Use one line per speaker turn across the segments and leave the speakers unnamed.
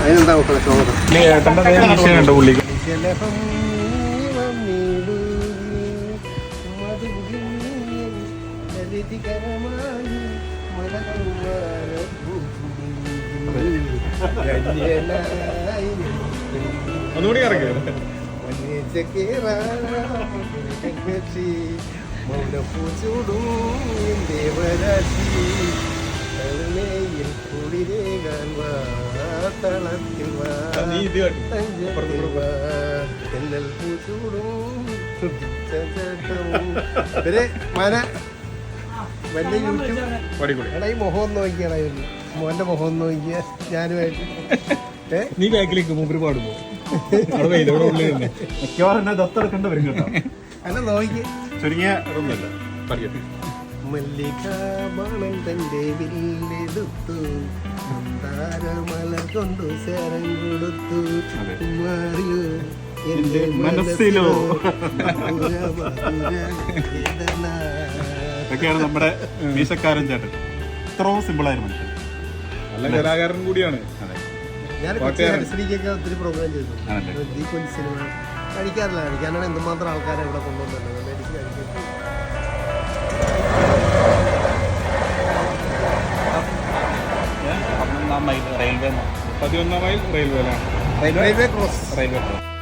അതിനെന്താ മക്കളെ
ഏട്ടന്റെ പുള്ളിക്ക്
മധുരിമീ, ലളിതകരമായി മലർവാരപ്പൂവിൽ ഗണ്യനായി
ഒന്നുകൂടി
മൗനപ്പൂച്ചൂടും ദേവരാശി. കരുണയിൽ കുളിരേകാൻ വാ തളത്തിൽ വാ.
നീ ഇത് കേട്ടോ
തഞ്ചത്തിൽ വാ. തെന്നൽ പൂച്ചൂടും ഇവർ മന വലിയ യൂട്യൂബ്.
പടികൂടി
എടാ ഈ മുഖം ഒന്ന് നോക്കിയാടാ ഇവർ മോന്റെ മുഖം നോക്കിയ ഞാനുമായിട്ട്.
നീ ബാക്കിലേക്ക് മൂപ്പര് പാടുമ്പോ.
മിക്കവാറും എന്നെ ദത്തെടുക്കേണ്ട വരും കേട്ടോ.
അല്ല നോക്കി.
ചുരുങ്ങിയ ഇതൊന്നുമില്ല.
പഠിക്കട്ടെ.
മല്ലിക ബാണൻ തന്റെ വില്ലെടുത്തു. താരമല കൊണ്ടു സേരം കൊടുത്തു.
അതെ.
മാറിയോ
എന്റെ മനസ്സിലോ? ഇതൊക്കെയാണ് നമ്മുടെ മീശക്കാരൻ ചേട്ടൻ. ഇത്രയും സിമ്പിളായ മനുഷ്യൻ.
നല്ല കലാകാരൻ കൂടിയാണ്.
ഞാൻ ഒത്തിരി പ്രോഗ്രാം ചെയ്തു സിനിമ. കഴിക്കാറില്ല കഴിക്കാനാണ് എന്തുമാത്രം ആൾക്കാരെ ഇവിടെ കൊണ്ടുവന്നത് മേടിച്ച് കഴിക്കും
പതിനൊന്നാം മൈൽ റെയിൽവേ
പതിനൊന്നാം മൈൽ റെയിൽവേയിലാണ്.
Railway cross.
റെയിൽവേ കായൽ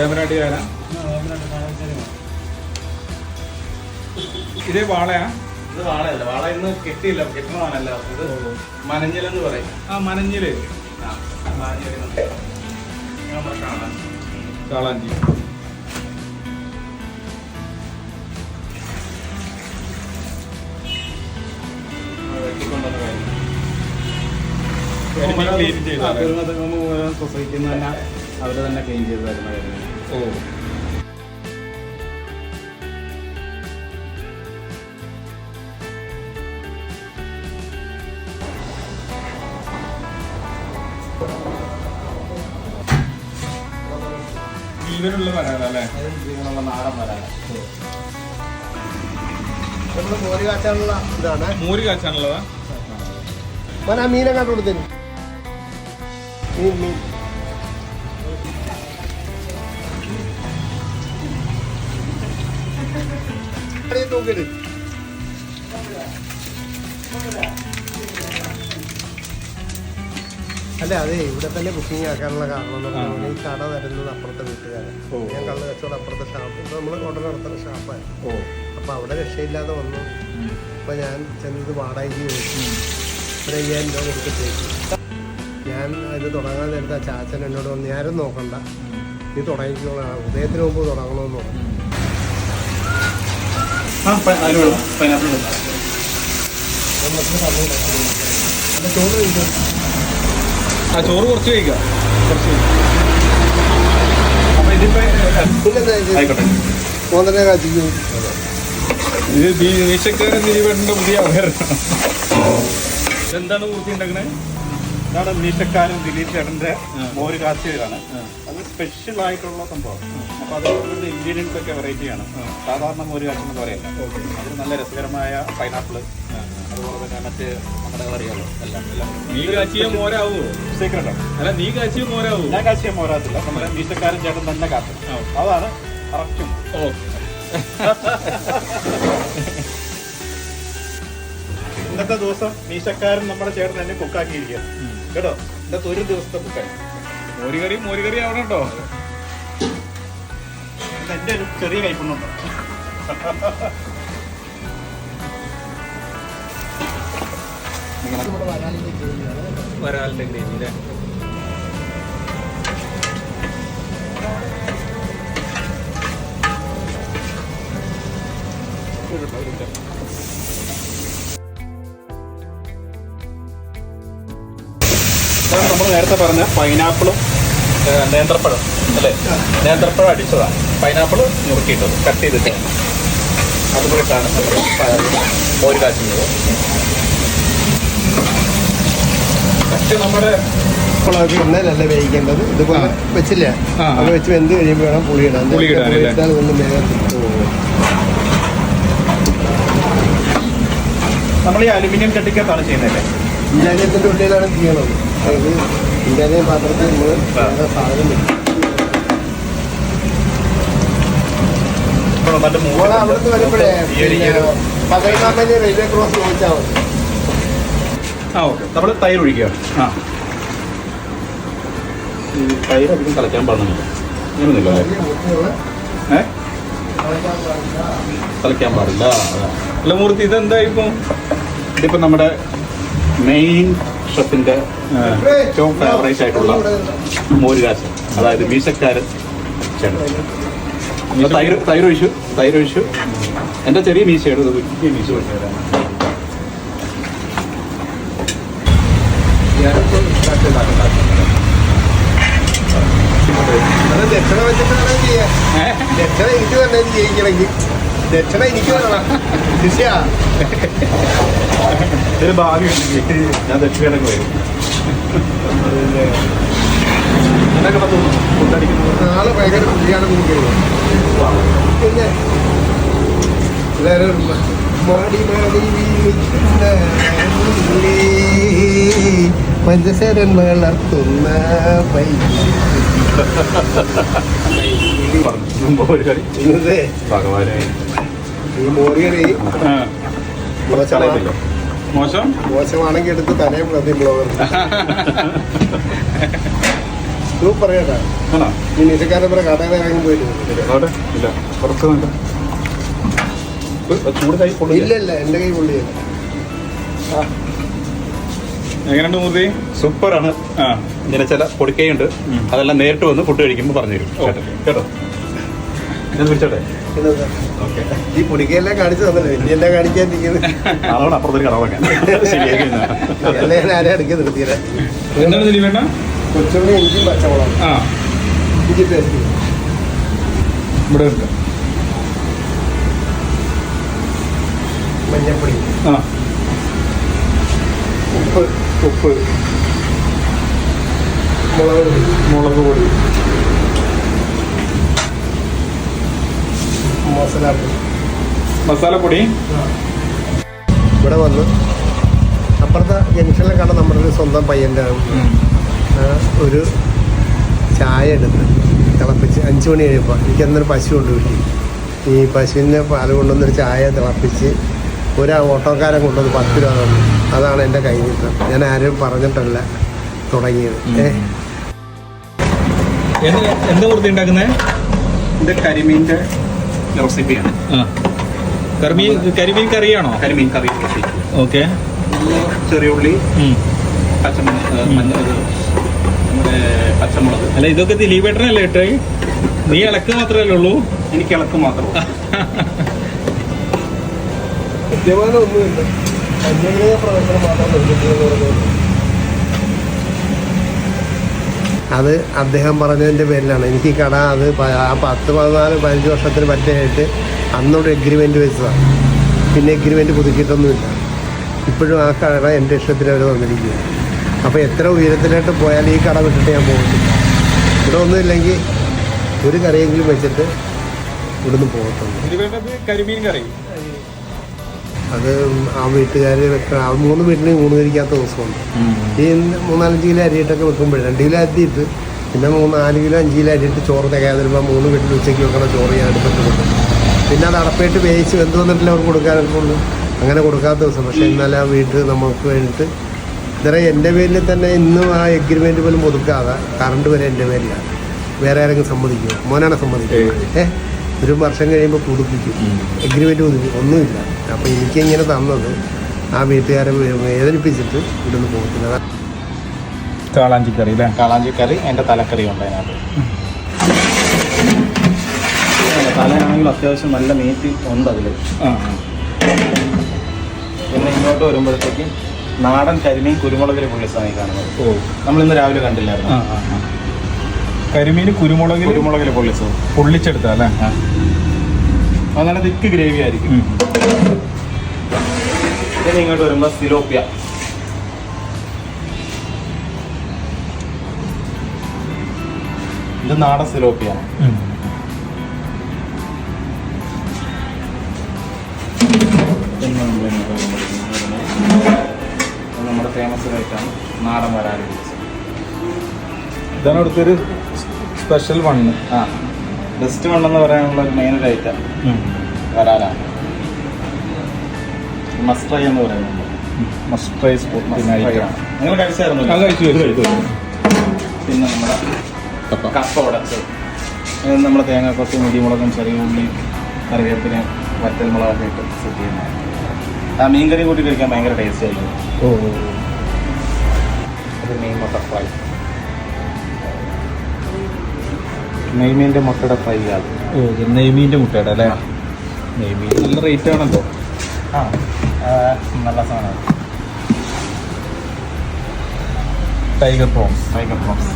വേമനാട്ടി കായല ഇതേ വാളയാ?
ഇത് വാളയല്ല. വാള ഇന്ന് കെട്ടിയില്ല. കെട്ടണമാണല്ല ഇത് മനഞ്ഞിലെന്ന് പറയും.
ആ
മനഞ്ഞിൽ.
കാളാഞ്ചി
സൊസൈറ്റിന്ന് തന്നെ അവർ തന്നെ ക്ലീൻ ചെയ്ത് തരുന്ന കാര്യം
ഓ. ജീവനുള്ള വരാലല്ലേ
അതിന് ജീവനുള്ള നാടൻ വരാൻ
നമ്മൾ മോര് കാച്ചാനുള്ള ഇതാണ്.
മൂര് കാച്ചാനുള്ളതാ?
മീനെ കണ്ടു മീൻ മീൻ. അല്ല അതെ ഇവിടെ തന്നെ ബുക്കിംഗ് ആക്കാനുള്ള കാരണം എന്ന് പറഞ്ഞാൽ ഈ കട വരുന്നത് അപ്പുറത്തെ വീട്ടുകാരൻ ഞാൻ കള്ള് കച്ചവടം അപ്പുറത്തെ ഷാപ്പ് നമ്മൾ ഓർഡർ നടത്തുന്ന ഷാപ്പാണ്
ഓ.
അപ്പോൾ അവിടെ രക്ഷയില്ലാതെ വന്നു. അപ്പൊ ഞാൻ ചെന്നത് വാടകയ്ക്ക് ചോദിച്ചു. ഒരു അയ്യായിരം രൂപ കൊടുത്തിട്ട് ഞാൻ ഇത് തുടങ്ങാൻ നേരത്തെ ചാച്ചൻ എന്നോട് വന്ന് ഞാനും നോക്കണ്ട. നീ തുടങ്ങിക്കോളാം. ഉദയത്തിന് മുമ്പ് തുടങ്ങണമെന്ന് പറഞ്ഞു.
ആ പ- അതിന് വേണം പൈനാപ്പിൾ വേണം.
അപ്പോൾ ചോറ് കഴിക്കും
ആ ചോറ് കുറച്ച് കഴിക്കാം. കുറച്ച്
അപ്പൊ ആയിക്കോട്ടെ.
ഇത് പുതിയ അവതരണം എന്താണ് പൂർത്തി ഉണ്ടാക്കണേ?
ഇതാണ് നീശക്കാരൻ ദിലീപ് ചേട്ടന്റെ
ആ.
മോര് കാച്ചിയതാണ് സ്പെഷ്യൽ ആയിട്ടുള്ള സംഭവം. അപ്പോൾ അത് ഇൻഗ്രീഡിയൻസ് ഒക്കെ വെറൈറ്റിയാണ് സാധാരണ മോര് കാച്ചുന്ന പോലെയല്ല. അത് നല്ല രസകരമായ പൈനാപ്പിൾ അതുപോലെ തന്നെ മറ്റ് നമ്മുടെ അറിയാലോ എല്ലാം എല്ലാം.
നീ കാച്ചിയ മോരാവോ?
സീക്രട്ടാണ്
അല്ല നീ കാച്ചിയ മോരാവോ?
ഞാൻ കാച്ചിയ മോരാത്തില്ല നമ്മുടെ മീശക്കാരൻ ചേട്ടൻ തന്നെ
ആ.
അതാണ് കറക്റ്റും
ഓ
ഇന്നത്തെ ദിവസം മീശക്കാരൻ നമ്മുടെ ചേട്ടൻ തന്നെ കുക്കാക്കിയിരിക്കുക കേട്ടോ? ഇന്നത്തെ ഒരു ദിവസത്തെ കുക്കായി.
മോരുകറി മോരുകറി അവിടെ ഉണ്ടോ
എന്റെ ഒരു ചെറിയ കൈപ്പുണ്ണുണ്ടോ
വരാലിന്റെ ഗ്രേവി അല്ലേ
നമ്മൾ നേരത്തെ പറഞ്ഞ പൈനാപ്പിളും നേന്ത്രപ്പഴം അല്ലേ? നേന്ത്രപ്പഴം അടിച്ചതാണ്. പൈനാപ്പിൾ നുറുക്കിയിട്ടത് കട്ട് ചെയ്തിട്ട്. അതുപോലെ നമ്മൾ മോര് കാച്ചുന്നത് മറ്റ് നമ്മുടെ
മുളക് വേവിക്കേണ്ടത്? ഇതുപോലെ വെച്ചില്ല?
ആ, ആ.
അത് വെച്ച് വെന്ത് കഴിയുമ്പോൾ വേണം പുളി ഇടാൻ.
പുളി ഇടാൻ
ഒന്നും
നമ്മൾ ഈ അലുമിനിയം ചട്ടിക്കകത്താണ്
ചെയ്യുന്നത് ഉള്ളിലാണ് ചെയ്യണത്. അതായത് ഇന്ത്യയിലെയും പാത്രത്തിൽ നമ്മൾ സാധനം അവിടുന്ന് വരുമ്പോഴേ റെയിൽവേ ക്രോസ് ചോദിച്ചാൽ മതി.
ആ ഓക്കെ. നമ്മൾ തൈര് ഒഴിക്കുകയാണ് ആ. ഈ തൈര് അധികം പാടുന്നില്ല അങ്ങനെയൊന്നുമില്ല ഏ? പാടില്ല.
അല്ല മൂർത്തി ഇതെന്താ ഇപ്പം?
ഇതിപ്പോ നമ്മുടെ മെയിൻ ഷെഫിന്റെ ഏറ്റവും ഫേവറേറ്റ് ആയിട്ടുള്ള മോരുകാശ് അതായത് മീശക്കാരൻ ചേട്ടൻ. തൈര് തൈര് ഒഴിച്ചു തൈര് ഒഴിച്ചു. എന്റെ ചെറിയ മീശയാണ് ഇത് വലിയ മീശ
ഉണ്ടാക്കി. ദക്ഷിണ വെച്ചിട്ട് വേണം ചെയ്യാൻ ദക്ഷിണ എനിക്ക് തന്നെ ഇത് ചെയ്യിക്കണമെങ്കിൽ ദക്ഷിണ എനിക്ക് വേണം ശിഷ്യാ
ഇതിന് ഭാഗ്യമുണ്ടെങ്കിൽ ഞാൻ ദക്ഷിണക്ക് വരും. എന്നൊക്കെ തോന്നുന്നു ഫുഡടിക്കുന്നത്
നാളെ ഭയങ്കര പുള്ളിയാണ് നോക്കിയത് പിന്നെ എല്ലാവരും മാടി മാടി വീഴുന്ന വളർത്തുന്ന പൈകിളി.
പറഞ്ഞു
ഈ മോറിയറി
ആ,
മോശമാണ്
കളയുന്നില്ല. മോശം?
മോശമാണെങ്കിൽ എടുത്ത് തലയും പ്രതി ബ്ലോഗർ. സൂപ്പർ കേട്ടാ
ആണോ?
ഈ നിശക്കാരൻ പറ കടയിൽ ഇറങ്ങി പോയിട്ട്
ഇല്ല. കുറച്ച് ചൂട്
ഇല്ല ഇല്ല. എന്റെ കൈ പൊള്ളിയല്ല.
എങ്ങനെയുണ്ട് മൂർത്തി?
സൂപ്പറാണ്.
ആ.
ഇങ്ങനെ ചില പൊടിക്കൈയുണ്ട്.
ഉണ്ട്
അതെല്ലാം നേരിട്ട് വന്ന് ഫുഡ് കഴിക്കുമ്പോൾ പറഞ്ഞു തരും കേട്ടോ?
ഈ പൊടിക്കെല്ലാം കാണിച്ചു തന്നല്ലോ? എല്ലാം കാണിക്കാണ്ടിരിക്കുന്നത്
അപ്പുറത്തൊരു കട ശരിയാക്കി
എല്ലാം ഞാൻ ആരെ അടുക്കി നിർത്തിയത് കൊച്ചുള്ളി ഇഞ്ചിയും പച്ചമുളകും.
ആ.
ഇഞ്ചി പേസ്റ്റ്
ഇവിടെ
മഞ്ഞപ്പൊടി.
ആ.
ഉപ്പ്.
ഉപ്പ്.
മുളക് പൊടി.
മുളക് പൊടി.
മസാലപ്പൊടി? ഇവിടെ വന്നു. അപ്പുറത്തെ ജംഗ്ഷനിലെ കട നമ്മുടെ ഒരു സ്വന്തം പയ്യന്റെ. ഒരു ചായ എടുത്ത് തിളപ്പിച്ച് അഞ്ച് മണി കഴിയുമ്പോൾ എനിക്ക് അന്നൊരു പശു കൊണ്ട് വീട്ടിൽ ഈ പശുവിന്റെ പാൽ കൊണ്ടുവന്നൊരു ചായ തിളപ്പിച്ച് ഒരു ഓട്ടോക്കാരൻ കൊണ്ടുവന്ന് പത്ത് രൂപ തന്നു. അതാണ് എന്റെ കൈനീട്ടം ഞാൻ ആരും പറഞ്ഞിട്ടല്ല തുടങ്ങിയത്. ഏ?
എന്ത് മൂർത്തി ഉണ്ടാക്കുന്നത്
ഇത് കരിമീന്റെ റെസിപ്പിയാണ്
കരിമീൻ കരിമീൻ കറിയാണോ?
കരിമീൻ കറി റെസിപ്പി
ഓക്കെ.
ചെറിയുള്ളി പച്ചമുളക്.
അല്ല ഇതൊക്കെ ദിലീപേട്ടനല്ലേ ഇട്ടേ? നീ ഇളക്ക് മാത്രമല്ലേ ഉള്ളൂ?
എനിക്ക് ഇളക്ക് മാത്രം.
ഒന്നുമില്ല. പ്രവർത്തനം മാത്രം അത് അദ്ദേഹം പറഞ്ഞതിന്റെ പേരിലാണ്. എനിക്ക് കട അത് ആ പത്ത് പതിനാല് പതിനഞ്ച് വർഷത്തിന് പറ്റായിട്ട് അന്നൊരു എഗ്രിമെന്റ് വെച്ചതാണ്. പിന്നെ എഗ്രിമെന്റ് പുതുക്കിയിട്ടൊന്നുമില്ല. ഇപ്പോഴും ആ കട എന്റെ ഇഷ്ടത്തിൽ അവർ തന്നിരിക്കുക അപ്പോൾ എത്ര ഉയരത്തിലോട്ട് പോയാൽ ഈ കട വിട്ടിട്ട് ഞാൻ പോകുന്നില്ല ഇവിടെ ഒന്നുമില്ലെങ്കിൽ ഒരു കറിയെങ്കിലും വെച്ചിട്ട് ഇവിടുന്ന് പോകത്തുള്ളൂ.
കരിമീൻ കറി.
അത് ആ വീട്ടുകാർ വെക്ക ആ മൂന്ന് വീട്ടിൽ മൂന്ന് കഴിക്കാത്ത ദിവസമുണ്ട് ഈ മൂന്നാലഞ്ച് കിലോ അരിയിട്ടൊക്കെ വെക്കുമ്പോൾ രണ്ട് കിലോ അരിയിട്ട് പിന്നെ മൂന്ന് നാല് കിലോ അഞ്ച് കിലോ അരിയിട്ട് ചോറ് തികയാതെ വരുമ്പോൾ മൂന്ന് വീട്ടിൽ ഉച്ചയ്ക്ക് വെക്കണ ചോറ് ഞാൻ അടുപ്പത്ത് കൊടുക്കും പിന്നെ അത് അടപ്പായിട്ട് വേവിച്ച് വെന്ത് വന്നിട്ടില്ല അവർക്ക് കൊടുക്കാനൊക്കെ ഉള്ളൂ. അങ്ങനെ കൊടുക്കാത്ത ദിവസം. പക്ഷേ ഇന്നലെ ആ വീട്ടിൽ നമുക്ക് വേണ്ടിയിട്ട് ഇത്ര എന്റെ പേരിൽ തന്നെ ഇന്നും ആ എഗ്രിമെന്റ് പോലും ഒതുക്കാതെ കറണ്ട് വരെ എന്റെ പേരിലാണ്. വേറെ ആരെങ്കിലും സമ്മതിക്കുമോ? മോനാണ് സമ്മതിക്കും ഏ ഒരു വർഷം കഴിയുമ്പോൾ പുതുപ്പിക്കും എഗ്രിമെന്റ് പുതുപ്പിക്കും ഒന്നുമില്ല. അപ്പോൾ എനിക്കിങ്ങനെ തന്നത് ആ വീട്ടുകാരെ വേദനിപ്പിച്ചിട്ട് ഇവിടുന്ന് പോകത്തില്ല അതാ
കാളാഞ്ചി കറി അല്ലേ?
കാളാഞ്ചി കറി എന്റെ തലക്കറി ഉണ്ട് അതിനകത്ത്. തലയാണെങ്കിൽ അത്യാവശ്യം നല്ല മീറ്റ് ഉണ്ട് അതിൽ പിന്നെ ഇങ്ങോട്ട് വരുമ്പോഴത്തേക്ക് നാടൻ കരിമീൻ കുരുമുളകിൽ പുള്ളിസായി കാണുന്നത്
ഓ.
നമ്മളിന്ന് രാവിലെ കണ്ടില്ലായിരുന്നു.
കരിമീൻ കുരുമുളകിൽ
കുരുമുളകിൽ പൊള്ളിച്ചത്.
പൊള്ളിച്ചെടുത്ത അല്ലേ?
അത് നല്ല തിക്ക് ഗ്രേവി ആയിരിക്കും. ഇനി ഇങ്ങോട്ട് വരുമ്പോൾ സിലോപ്പിയ. ഇത് നാടൻ
സിലോപ്പിയ.
പിന്നെ നമ്മുടെ ഫേമസ് ആയിട്ടാണ് നാടൻ വരാൽ
ഇതാണ് അവിടുത്തെ ഒരു സ്പെഷ്യൽ വണ്ണ്
ആ. ബെസ്റ്റ് വണ്ണെന്ന് പറയാനുള്ള ഒരു മെയിൻ ഒരു ഐറ്റം വരാനാണ് മസ്റ്റ് ട്രൈ എന്ന് പറയുന്നത്.
മസ്റ്റ് ട്രൈ സ്പോട്ട് പിന്നെ ഐറ്റം
നിങ്ങൾ കഴിച്ചായിരുന്നു?
അത് കഴിച്ചു കഴിച്ചു
പിന്നെ നമ്മുടെ കപ്പ. ഉടച്ചത് നമ്മൾ തേങ്ങാക്കൊത്ത് മുടിമുളകും ചെറിയ ഉള്ളി കറിവേപ്പിന് വറ്റൽ മുളകൊക്കെ ഇട്ട് സെറ്റ് ചെയ്യുന്നത്. ആ മീൻ കറി കൂട്ടി കഴിക്കാൻ ഭയങ്കര ടേസ്റ്റ് ആയിരിക്കും.
ഓ.
അത് മീൻ മുട്ട ഫ്രൈ. നെയ്മീന്റെ മുട്ടയുടെ ഫ്രൈ
ആണ്. നെയ്മീന്റെ മുട്ടയുടെ അല്ലേ? നെയ്മീൻ നല്ല റേറ്റ് ആണല്ലോ.
ആ ആ, നല്ല സാധനമാണ്.
ടൈഗർ പ്രോൺസ്
ടൈഗർ പ്രോൺസ്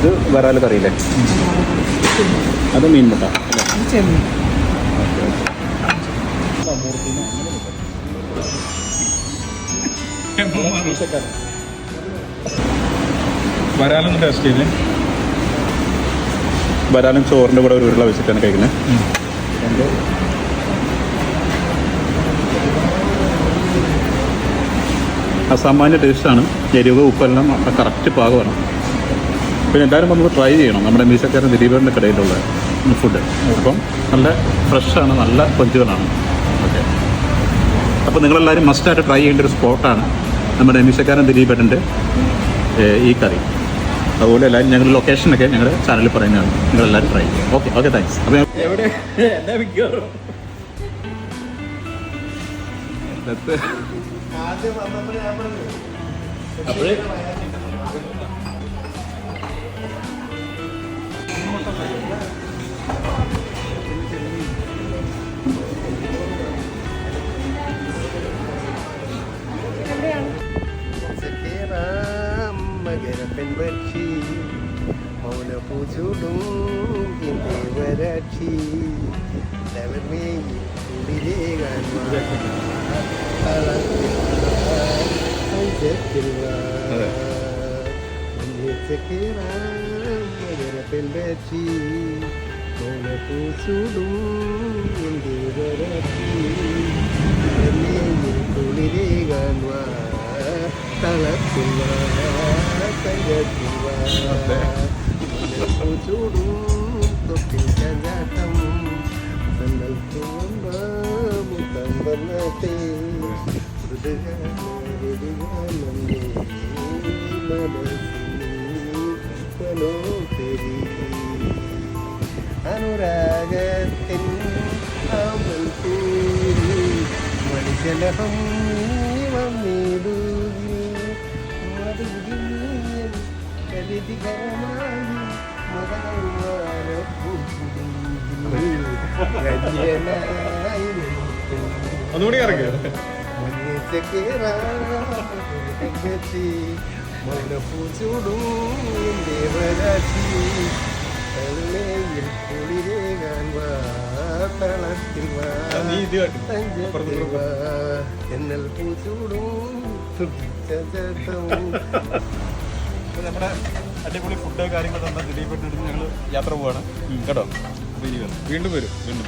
ഇത് വരാൽ കറിയില്ലേ? അത് മീൻ മുട്ട
വരാലൊന്നും ടേസ്റ്റ് ചെയ്യില്ലേ
വരാലും ചോറിന്റെ കൂടെ ഒരു ഉരുള വെച്ചിട്ടാണ് കഴിക്കുന്നത് അസാമാന്യ ടേസ്റ്റാണ് എരിവ് ഉപ്പെല്ലാം കറക്റ്റ് പാകമാണ്. പിന്നെ എല്ലാവരും നമുക്ക് ട്രൈ ചെയ്യണം. നമ്മുടെ മീശക്കാരൻ ദിലീപേറിന്റെ കടയിലുള്ള ഫുഡ് അപ്പം നല്ല ഫ്രഷാണ് നല്ല കൊഞ്ചുകളാണ് ഓക്കെ അപ്പോൾ നിങ്ങളെല്ലാവരും മസ്റ്റായിട്ട് ട്രൈ ചെയ്യേണ്ട ഒരു സ്പോട്ടാണ് നമ്മുടെ മീശക്കാരൻ ദിലീപേട്ടന്റെ ഈ കറി. അതുപോലെ എല്ലാവരും ഞങ്ങളുടെ ലൊക്കേഷനൊക്കെ ഞങ്ങളുടെ ചാനലിൽ പറയുന്നതാണ്. നിങ്ങളെല്ലാവരും ട്രൈ ചെയ്യുക ഓക്കെ ഓക്കെ താങ്ക്സ് അപ്പോൾ
എവിടെ? മിക്കവാറും? അപ്പോഴേ
പഞ്ചത്തിൽ വാ.
അതെ.
മഞ്ഞിൽ സെക്കേറാം മകരപ്പെൺപക്ഷി മൗനപൂച്ചൂടും എന്റെ വരാക്ഷി തലമേയിൽ കുളിരേകാൻ വാ. ചൂടും തൊട്ടിൽ തുമ്പ മുത്തം വന്നത്തെ അനുരാഗത്തിൻ അമൽ
ഒന്നുകൂടി ഇറങ്ങിയോ
ദേവരാശി
ഇത് കാട്ടി.
തഞ്ചത്തിൽ എന്നൽ പൂച്ചൂടും
അപ്പോൾ നമ്മുടെ അടിപൊളി ഫുഡ് കാര്യങ്ങൾ ദിലീപ് ദിലീപേട്ടൻ ഞങ്ങൾ യാത്ര പോവാണ്. കേട്ടോ?
വീണ്ടും വരും. വീണ്ടും